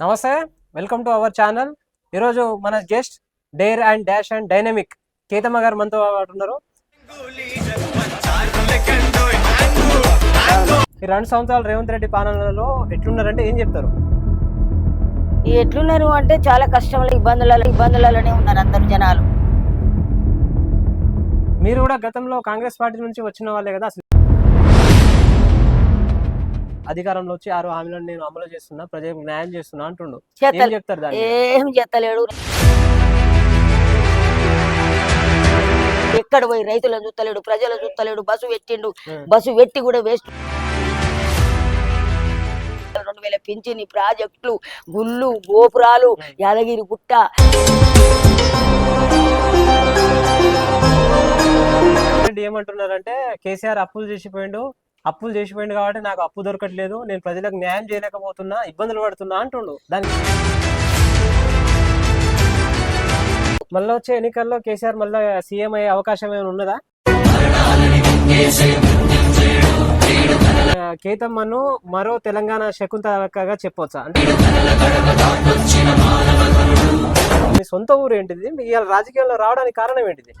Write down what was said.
నమస్తే welcome to our channel. ఈరోజు మన guest dare and dash and dynamic Ketamma గారు మనతో ఉన్నారు. ఈ రెండు సంవత్సరాలు రేవంత్ రెడ్డి పాలనలో ఎట్లున్నారంటే ఏం చెప్తారు? ఎట్లున్నారు అంటే చాలా కష్టంలో ఇబ్బందులలో ఇబ్బందులలోనే ఉన్నారు అందరు జనాలు. మీరు కూడా గతంలో కాంగ్రెస్ పార్టీ నుంచి వచ్చిన వాళ్ళే కదా అసలు. అధికారంలో వచ్చి ఆరు హామీలను నేను అమలు చేస్తున్నా ప్రజలకు న్యాయం చేస్తున్నా అంటుండు. ఏం చెప్తారు దాన్ని? ఏం చేస్తలేడు ఎక్కడ పోయి రైతులను చూస్తలేడు ప్రజలను చూస్తలేడు బస్సు పెట్టిండు. బస్సు పెట్టి కూడా వేస్ట్. రెండు వేల పింఛని ప్రాజెక్టులు గుళ్ళు గోపురాలు యాదగిరి గుట్ట. ఏమంటున్నారంటే కేసీఆర్ అప్పులు చేసిపోయిండు అప్పులు చేసిపోయిండు కాబట్టి నాకు అప్పు దొరకట్లేదు. నేను ప్రజలకు న్యాయం చేయలేకపోతున్నా ఇబ్బందులు పడుతున్నా అంటుండు. దానికి మళ్ళీ వచ్చే ఎన్నికల్లో కేసీఆర్ మళ్ళీ సీఎం అయ్యే అవకాశం ఏమైనా ఉన్నదా? కేతమ్మను మరో తెలంగాణ శకుంతలక్కగా చెప్పొచ్చా? అంటే మీ సొంత ఊరు ఏంటిది? మీ ఇవాళ రాజకీయాల్లో రావడానికి కారణం ఏంటిది?